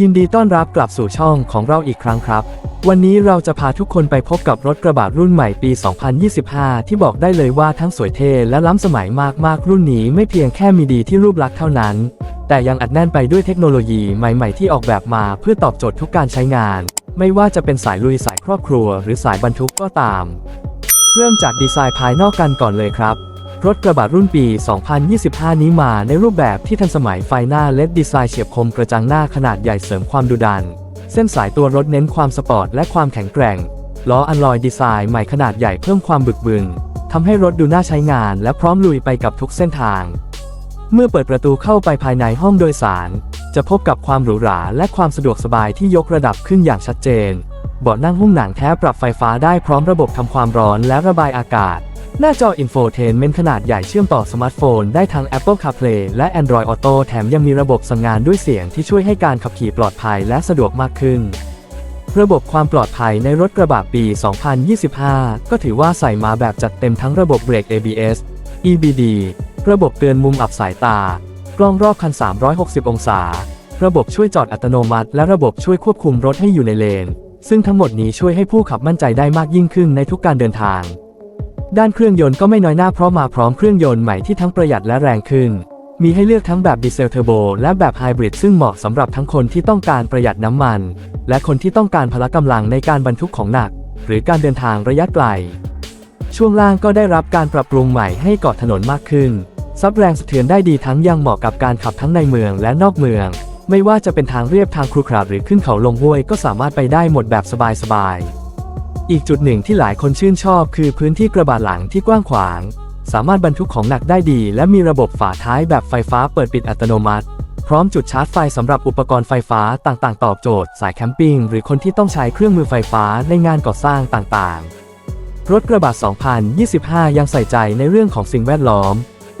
ยินดีต้อนรับกลับสู่ช่องของเราอีกครั้งครับ วันนี้เราจะพาทุกคนไปพบกับรถกระบะรุ่นใหม่ปี 2025 ที่บอกได้เลยว่าทั้งสวยเท่และล้ำสมัยมากๆ รุ่นนี้ไม่เพียงแค่มีดีที่รูปลักษณ์เท่านั้น แต่ยังอัดแน่นไปด้วยเทคโนโลยีใหม่ๆ ที่ออกแบบมาเพื่อตอบโจทย์ทุกการใช้งาน ไม่ว่าจะเป็นสายลุยสาย ครอบครัวหรือสายบรรทุกก็ตาม เริ่มจากดีไซน์ภายนอกกันก่อนเลยครับ รถกระบะรุ่นปี 2025 นี้มาในรูปแบบที่ทันสมัยไฟหน้าเลดดีไซน์เฉียบคมกระจังหน้าขนาดใหญ่เสริมความดุดัน เส้นสายตัวรถเน้นความสปอร์ตและความแข็งแกร่ง ล้ออัลลอยดีไซน์ใหม่ขนาดใหญ่เพิ่มความบึกบึนทำให้รถดูน่าใช้งานและพร้อมลุยไปกับทุกเส้นทาง เมื่อเปิดประตูเข้าไปภายในห้องโดยสาร จะพบกับความหรูหราและความสะดวกสบายที่ยกระดับขึ้นอย่างชัดเจน เบาะนั่งหุ้มหนังแท้ปรับไฟฟ้าได้พร้อมระบบทำความร้อนและระบายอากาศ หน้าจออินโฟเทนเมนต์ขนาดใหญ่เชื่อมต่อสมาร์ทโฟนได้ทั้ง Apple CarPlay และ Android Auto แถมยังมีระบบสั่งงานด้วยเสียงที่ช่วยให้การขับขี่ปลอดภัยและสะดวกมากขึ้น ระบบความปลอดภัยในรถกระบะปี 2025 ก็ถือว่าใส่มาแบบจัดเต็มทั้งระบบเบรก ABS EBD ระบบเตือนมุมอับสายตา กล้องรอบคัน 360 องศา ระบบช่วยจอดอัตโนมัติ และระบบช่วยควบคุมรถให้อยู่ในเลน ซึ่งทั้งหมดนี้ช่วยให้ผู้ขับมั่นใจได้มากยิ่งขึ้นในทุกการเดินทาง ด้านเครื่องยนต์ก็ไม่น้อยหน้าเพราะมาพร้อมเครื่องยนต์ใหม่ที่ทั้งประหยัดและแรงขึ้น มีให้เลือกทั้งแบบดีเซลเทอร์โบและแบบไฮบริดซึ่งเหมาะสำหรับทั้งคนที่ต้องการประหยัดน้ำมัน และคนที่ต้องการพละกำลังในการบรรทุกของหนัก หรือการเดินทางระยะไกล ช่วงล่างก็ได้รับการปรับปรุงใหม่ให้เกาะถนนมากขึ้นซับแรงสะเทือนได้ดีทั้งยังเหมาะกับการขับทั้งในเมืองและนอกเมือง ไม่ว่าจะเป็นทางเรียบทางครุขระหรือขึ้นเขาลงห้วยก็สามารถไปได้หมดแบบสบายๆ อีกจุดหนึ่งที่หลายคนชื่นชอบคือพื้นที่กระบะหลังที่กว้างขวาง สามารถบรรทุกของหนักได้ดี และมีระบบฝาท้ายแบบไฟฟ้าเปิดปิดอัตโนมัติ พร้อมจุดชาร์จไฟสำหรับอุปกรณ์ไฟฟ้าต่างๆ ตอบโจทย์ สายแคมปิ้งหรือคนที่ต้องใช้เครื่องมือไฟฟ้าในงานก่อสร้างต่างๆ รถกระบะ 2025 ยังใส่ใจในเรื่องของสิ่งแวดล้อม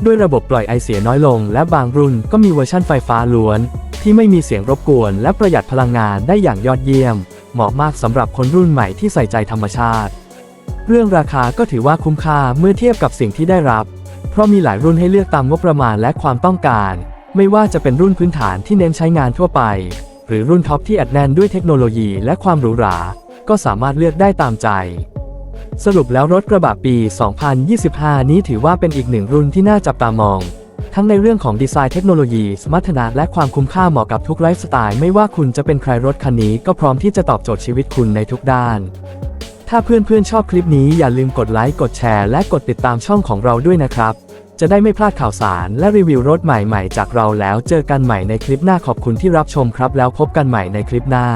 ด้วยระบบปล่อยไอเสียน้อยลง และบางรุ่นก็มีเวอร์ชั่นไฟฟ้าล้วน ที่ไม่มีเสียงรบกวน และประหยัดพลังงานได้อย่างยอดเยี่ยม เหมาะมากสำหรับคนรุ่นใหม่ที่ใส่ใจธรรมชาติ เรื่องราคาก็ถือว่าคุ้มค่าเมื่อเทียบกับสิ่งที่ได้รับ เพราะมีหลายรุ่นให้เลือกตามงบประมาณและความต้องการ ไม่ว่าจะเป็นรุ่นพื้นฐานที่เน้นใช้งานทั่วไป หรือรุ่นท็อปที่อัดแน่นด้วยเทคโนโลยีและความหรูหรา ก็สามารถเลือกได้ตามใจ สรุปแล้วรถกระบะปี 2025 นี้ถือว่าเป็นอีกหนึ่งรุ่นที่น่าจับตามอง ทั้งในเรื่องของดีไซน์เทคโนโลยี สมรรถนะและความคุ้มค่าเหมาะกับทุกไลฟ์สไตล์ ไม่ว่าคุณจะเป็นใครรถคันนี้ก็พร้อมที่จะตอบโจทย์ชีวิตคุณในทุกด้าน ถ้าเพื่อนๆชอบคลิปนี้อย่าลืมกดไลค์ กดแชร์ และกดติดตามช่องของเราด้วยนะครับ จะได้ไม่พลาดข่าวสารและรีวิวรถใหม่ๆ จากเราแล้วเจอกันใหม่ในคลิปหน้าขอบคุณที่รับชมครับ แล้วพบกันใหม่ในคลิปหน้า